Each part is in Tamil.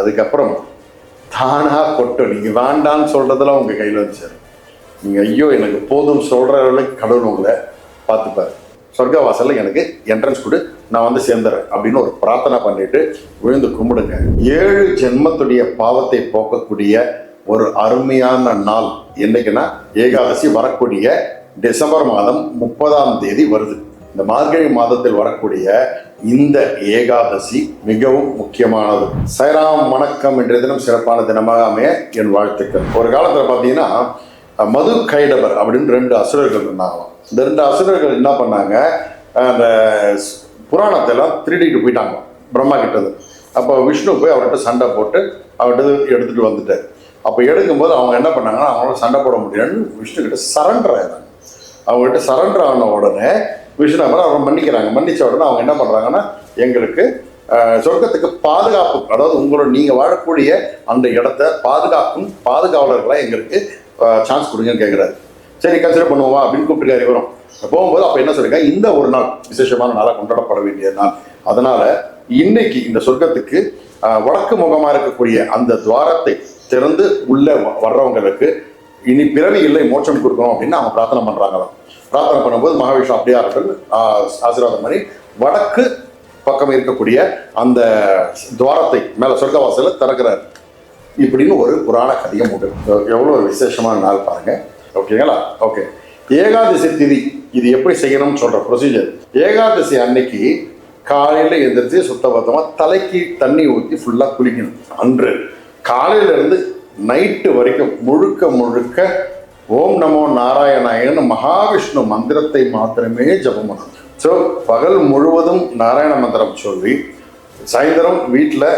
அதுக்கப்புறம் தானாக கொட்டும் நீங்கள் வேண்டான்னு சொல்கிறதெல்லாம் உங்கள் கையில் வந்து சேரும் நீங்கள் ஐயோ எனக்கு போதும் சொல்கிற அளவுக்கு கடவுள் உங்களை பார்த்துப்பாரு. சொர்க்கவாசலில் எனக்கு என்ட்ரன்ஸ் கொடு நான் வந்து சேர்ந்துறேன் அப்படின்னு ஒரு பிரார்த்தனை பண்ணிட்டு விழுந்து கும்பிடுங்க. ஏழு ஜென்மத்துடைய பாவத்தை போக்கக்கூடிய ஒரு அருமையான நாள். என்னைக்குன்னா ஏகாதசி வரக்கூடிய டிசம்பர் மாதம் முப்பதாம் தேதி வருது. இந்த மார்கழி மாதத்தில் வரக்கூடிய இந்த ஏகாதசி மிகவும் முக்கியமானது. சைராம் வணக்கம் என்ற தினம் சிறப்பான தினமாக அமைய என் வாழ்த்துக்கள். ஒரு காலத்தில் பார்த்தீங்கன்னா மது கைடவர் அப்படின்னு ரெண்டு அசுரர்கள் இருந்தாங்களாம். இந்த ரெண்டு அசுரர்கள் என்ன பண்ணாங்க? அந்த புராணத்தை எல்லாம் திருடிட்டு போயிட்டாங்க பிரம்மா கிட்டது. அப்போ விஷ்ணு போய் அவர்கிட்ட சண்டை போட்டு அவர்கிட்ட எடுத்துகிட்டு வந்துட்டார். அப்போ எடுக்கும்போது அவங்க என்ன பண்ணாங்கன்னா அவங்களால சண்டை போட முடியாதுன்னு விஷ்ணு கிட்ட சரண்டர் ஆயிடுறாங்க அவங்ககிட்ட சரண்டர் ஆன உடனே விஷ்ணு அவரை அவங்க மன்னிக்கிறாங்க. மன்னிச்ச உடனே அவங்க என்ன பண்ணுறாங்கன்னா எங்களுக்கு சொர்க்கத்துக்கு பாதுகாப்பு அதாவது உங்களோட நீங்கள் வாழக்கூடிய அந்த இடத்த பாதுகாக்கும் பாதுகாவலர்களாக எங்களுக்கு சான்ஸ் கொடுங்கன்னு கேட்குறாரு சரி கன்சிடர் பண்ணுவோமா அப்படின்னு கூப்பிட்டுருக்காரு வரும் போகும்போது அப்போ என்ன சொல்லிருக்கா இந்த ஒரு நாள் விசேஷமான நாளாக கொண்டாடப்பட வேண்டிய நாள் அதனால் இன்னைக்கு இந்த சொர்க்கத்துக்கு வடக்கு முகமாக இருக்கக்கூடிய அந்த துவாரத்தை திறந்து உள்ளே வ- வர்றவங்களுக்கு இனி பிறவி இல்லை மோட்சம் கொடுக்கணும் அப்படின்னு அவங்க பிரார்த்தனை பண்ணுறாங்களாம் பிரார்த்தனை பண்ணும்போது மகாவிஷ்ணு அப்படியே அவர்கள் ஆசீர்வாதம் பண்ணி வடக்கு பக்கம் இருக்கக்கூடிய அந்த துவாரத்தை மேலே சொர்க்கவாசல திறக்கிறார். இப்படின்னு ஒரு புராண கதையும் உண்டு. எவ்வளோ ஒரு விசேஷமான நாள் பாருங்க. ஓகேங்களா? ஓகே. ஏகாதசி திதி இது எப்படி செய்யணும்னு சொல்கிற ப்ரொசீஜர் ஏகாதசி அன்னைக்கு காலையில் எழுந்திரிச்சு சுத்தபத்தமாக தலைக்கு தண்ணி ஊற்றி ஃபுல்லாக குளிக்கணும். அன்று. காலையில இருந்து நைட்டு வரைக்கும் முழுக்க முழுக்க ஓம் நமோ நாராயணாயன்னு மகாவிஷ்ணு மந்திரத்தை மாத்திரமே ஜபம் பண்ணணும் ஸோ பகல் முழுவதும் நாராயண மந்திரம் சொல்லி சாயந்தரம் வீட்டில்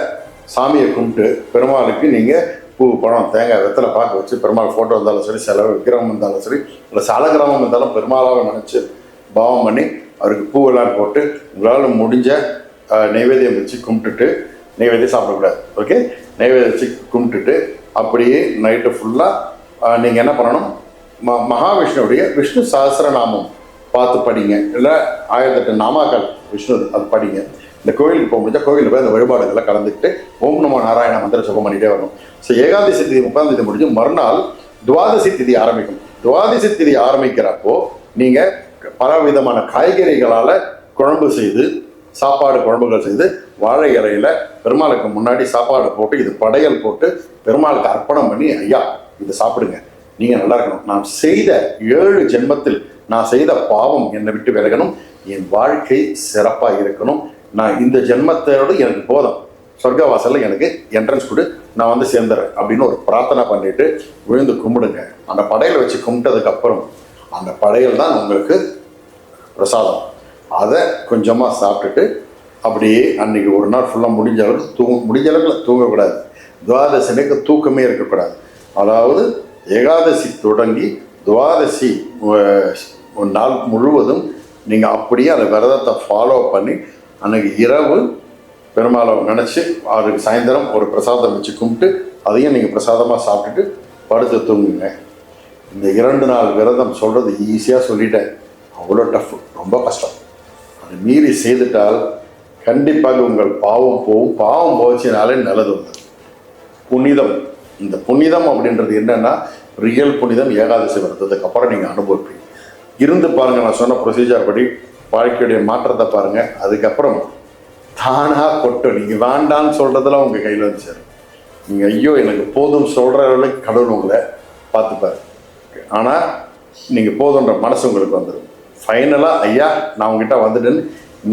சாமியை கும்பிட்டு பெருமாளுக்கு நீங்கள் பூ பழம் தேங்காய் வெத்தலை பார்க்க வச்சு பெருமாள் ஃபோட்டோ இருந்தாலும் சரி செலவு விக்கிரமம் இருந்தாலும் சரி இல்லை சலகிரமம் இருந்தாலும் பெருமாளாக நினச்சி பாவம் பண்ணி அவருக்கு பூவெல்லாம் போட்டு உங்களால் முடிஞ்ச நைவேத்தியம் வச்சு கும்பிட்டுட்டு நைவேத்தியம் சாப்பிடக்கூடாது. ஓகே நைவேத்தியம் வச்சு கும்பிட்டுட்டு அப்படியே நைட்டு ஃபுல்லாக நீங்கள் என்ன பண்ணணும்? ம மகாவிஷ்ணுடைய விஷ்ணு சஹஸ்ரநாமம் பார்த்து படிங்க. இல்லை ஆயிரத்தெட்டு நாமாக்கள் விஷ்ணு அது படிங்க. இந்த கோயிலுக்கு போக முடிஞ்சால் கோயிலில் போய் அந்த வழிபாடுகளை கலந்துக்கிட்டு ஓம் நமோ நாராயண மந்திர ஜபம் பண்ணிட்டே வரணும். ஸோ ஏகாதசி திதி முப்பதாம் தேதி முடிஞ்சு மறுநாள் துவாதசி திதி ஆரம்பிக்கும். துவாதசி திதி ஆரம்பிக்கிறப்போ நீங்கள் பல விதமான காய்கறிகளால் குழம்பு செய்து சாப்பாடு குழம்புகள் செய்து வாழை இலையில் பெருமாளுக்கு முன்னாடி சாப்பாடு போட்டு இது படையல் போட்டு பெருமாளுக்கு அர்ப்பணம் பண்ணி ஐயா இதை சாப்பிடுங்க. நீங்க நல்லா இருக்கணும். நான் செய்த ஏழு ஜென்மத்தில் நான் செய்த பாவம் என்னை விட்டு விலகணும். என் வாழ்க்கை சிறப்பாக இருக்கணும். நான் இந்த ஜென்மத்தோடு எனக்கு போதும். சொர்க்கவாசலில் எனக்கு என்ட்ரன்ஸ் கொடு. நான் வந்து சேர்ந்துறேன் அப்படின்னு ஒரு பிரார்த்தனை பண்ணிட்டு விழுந்து கும்பிடுங்க. அந்த படையில் வச்சு கும்பிட்டதுக்கப்புறம் அந்த படையல் தான் உங்களுக்கு பிரசாதம். அதை கொஞ்சமாக சாப்பிட்டுட்டு அப்படியே அன்னைக்கு ஒரு நாள் ஃபுல்லாக முடிஞ்ச அளவுக்கு தூங்க முடிஞ்ச அளவுக்கு தூங்கக்கூடாது. துவாதசனைக்கு தூக்கமே இருக்கக்கூடாது. அதாவது ஏகாதசி தொடங்கி துவாதசி ஒரு நாள் முழுவதும் நீங்கள் அப்படியே அந்த விரதத்தை ஃபாலோ பண்ணி அன்றைக்கி இரவு பெருமாளை நினச்சி அவருக்கு சாயந்தரம் ஒரு பிரசாதம் வச்சு கும்பிட்டு அதையும் நீங்கள் பிரசாதமாக சாப்பிட்டுட்டு படுத்து தூங்குங்க. இந்த இரண்டு நாள் விரதம் சொல்கிறது ஈஸியாக சொல்லிட்டேன். அவ்வளோ டஃப் ரொம்ப கஷ்டம். அது மீறி செய்துட்டால் கண்டிப்பாக உங்கள் பாவம் போகும். பாவம் போச்சுனாலே நல்லது வந்தது புனிதம். இந்த புனிதம் அப்படின்றது என்னென்னா ரியல் புனிதம் ஏகாதசி விரதத்துக்கு அப்புறம் நீங்கள் அனுபவிப்பீங்க. இருந்து பாருங்கள் நான் சொன்ன ப்ரொசீஜர் படி வாழ்க்கையுடைய மாற்றத்தை பாருங்கள் அதுக்கப்புறம் தானாக கொட்டும் நீங்கள் வேண்டான்னு சொல்கிறதெல்லாம் உங்கள் கையில் வந்துச்சார் நீங்கள் ஐயோ எனக்கு போதும் சொல்கிற அளவுக்கு கடவுள் உங்களை பார்த்துப்பார். ஆனால் நீங்கள் போதுன்ற மனசு உங்களுக்கு வந்துடும் ஃபைனலாக ஐயா நான் உங்ககிட்ட வந்துட்டேன்னு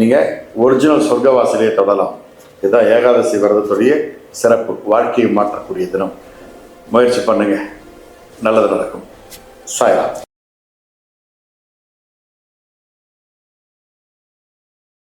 நீங்கள் ஒரிஜினல் சொர்க்கவாசலையே தொடலாம். இதுதான் ஏகாதசி விரதத்துடைய சிறப்பு. வாழ்க்கையை மாற்றக்கூடிய தினம். முயற்சி பண்ணுங்கள் நல்லது நடக்கும். சாயலாம்